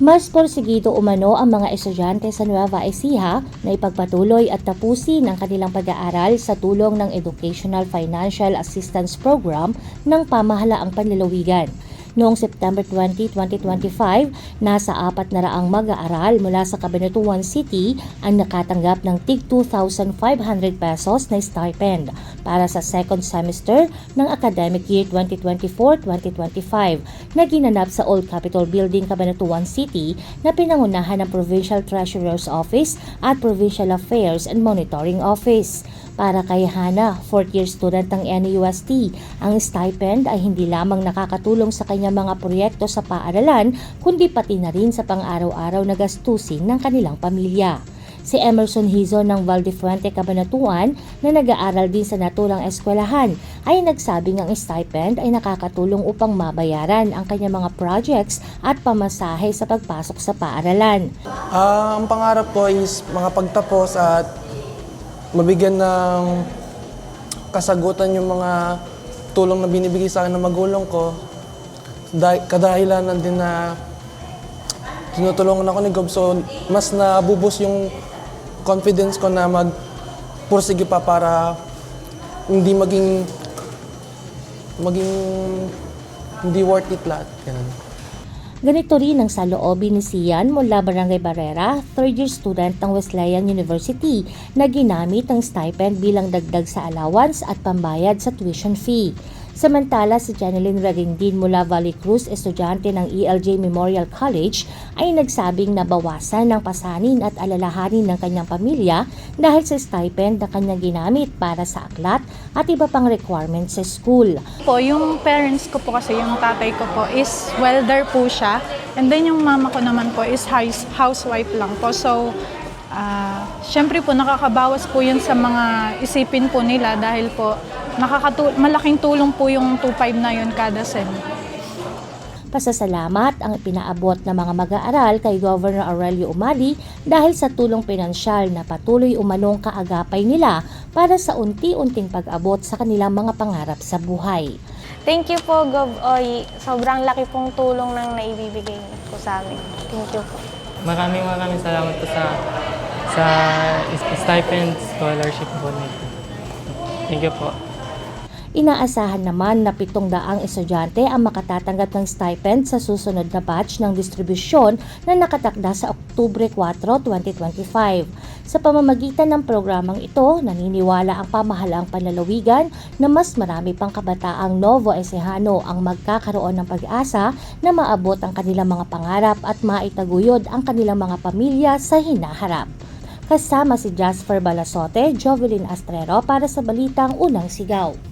Mas porsigido umano ang mga estudyante sa Nueva Ecija na ipagpatuloy at tapusin ang kanilang pag-aaral sa tulong ng Educational Financial Assistance Program ng pamahalaang panlalawigan. Noong September 20, 2025, nasa apat na raang mag-aaral mula sa Cabanatuan City ang nakatanggap ng tig 2,500 pesos na stipend para sa second semester ng academic year 2024-2025 na ginanap sa Old Capitol Building, Cabanatuan City na pinangunahan ng Provincial Treasurer's Office at Provincial Affairs and Monitoring Office. Para kay Hana, fourth year student ng NUST, ang stipend ay hindi lamang nakakatulong sa kanyang mga proyekto sa paaralan, kundi pati na rin sa pang-araw-araw na gastusin ng kanilang pamilya. Si Emerson Hizo ng Valdefuente Cabanatuan na nag-aaral din sa naturang eskwelahan ay nagsabing ang stipend ay nakakatulong upang mabayaran ang kanyang mga projects at pamasahe sa pagpasok sa paaralan. Ah, ang pangarap ko is mga pagtapos at mabigyan ng kasagutan yung mga tulong na binibigay sa akin ng magulang ko. Dah- kadahilanan din na tinutulungan ako ni Gob. So, mas nabubus yung confidence ko na magpursige pa para hindi maging maging hindi worth it lahat. Ganun. Ganito rin ang saloobin ni Sian mula Barangay Barrera, third year student ng Wesleyan University na ginamit ang stipend bilang dagdag sa allowance at pambayad sa tuition fee. Samantala si Janeline Ragindin mula Valley Cruz, estudyante ng ELJ Memorial College, ay nagsabing nabawasan ng pasanin at alalahanin ng kanyang pamilya dahil sa stipend na kanyang ginamit para sa aklat at iba pang requirements sa school. po, yung parents ko po kasi, yung tatay ko po is welder po siya. And then yung mama ko naman po is house, housewife lang po. So, ah syempre po nakakabawas po yun sa mga isipin po nila dahil po nakakatu- malaking tulong po yung 2.5 na yun kada sem. Pasasalamat ang pinaabot ng mga mag-aaral kay Governor Aurelio Umali dahil sa tulong pinansyal na patuloy umanong kaagapay nila para sa unti-unting pag-abot sa kanilang mga pangarap sa buhay. Thank you po, Gov. Oy. Sobrang laki pong tulong ng naibibigay ko sa amin. Thank you po. Maraming maraming salamat po sa sa stipend scholarship po nito. Thank you po. Inaasahan naman na pitong daang estudyante ang makatatanggap ng stipend sa susunod na batch ng distribusyon na nakatakda sa Oktubre 4, 2025. Sa pamamagitan ng programang ito, naniniwala ang pamahalaang panlalawigan na mas marami pang kabataang Novo Ecijano ang magkakaroon ng pag-asa na maabot ang kanilang mga pangarap at maitaguyod ang kanilang mga pamilya sa hinaharap. Kasama si Jasper Balasote, Jovelyn Astrero para sa Balitang Unang Sigaw.